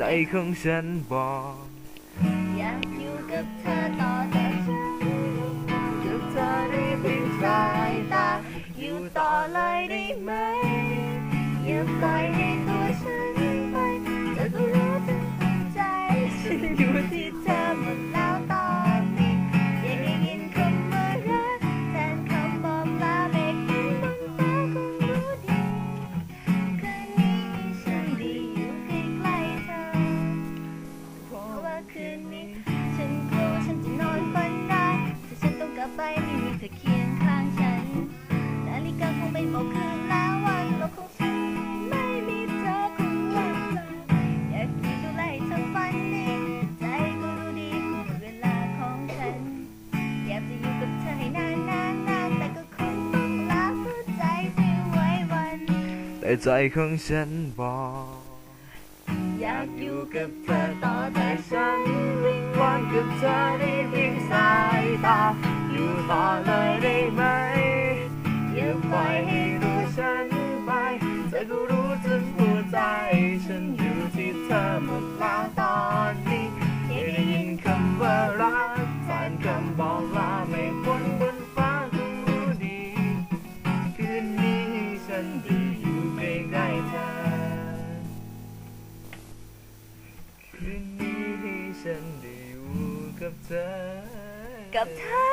ใจของฉันบอกอยากอยู่กับเธอต่อแต่ฉันกับเธอได้เพียงสายตา อยู่ต่อเลยได้ไหมอย่าปล่อย เธอเคียงข้างฉัน นาฬิกาคงไม่บอกคืนแล้ววันโลกของฉันไม่มีเธอคงว่างเปล่าอยากอยู่ดูแลให้เธอฝันดีใจก็รู้ดีหมดเวลาของฉัน อยากจะอยู่กับเธอให้นานนานนานแต่ก็คงต้องลาเพราะใจที่ไว้วัน แต่ใจของฉันบอก อยากอยู่กับเธอต่ต่ออแต่แต่ฉันวิงวอนกับเธอได้ ให้ตัวฉันไปเธอก็รู้ถึงหัวใจ ฉันอยู่ที่เธอหมดแล้วตอนนี้อยากได้ยินคำว่ารักแทนคำบอกลาไม่พ้นบนฟ้าคงรู้ดี คืนนี้ฉันดีอยู่ใกล้ๆเธอ คืนนี้ฉันได้อยู่กับเธอ กับเธอ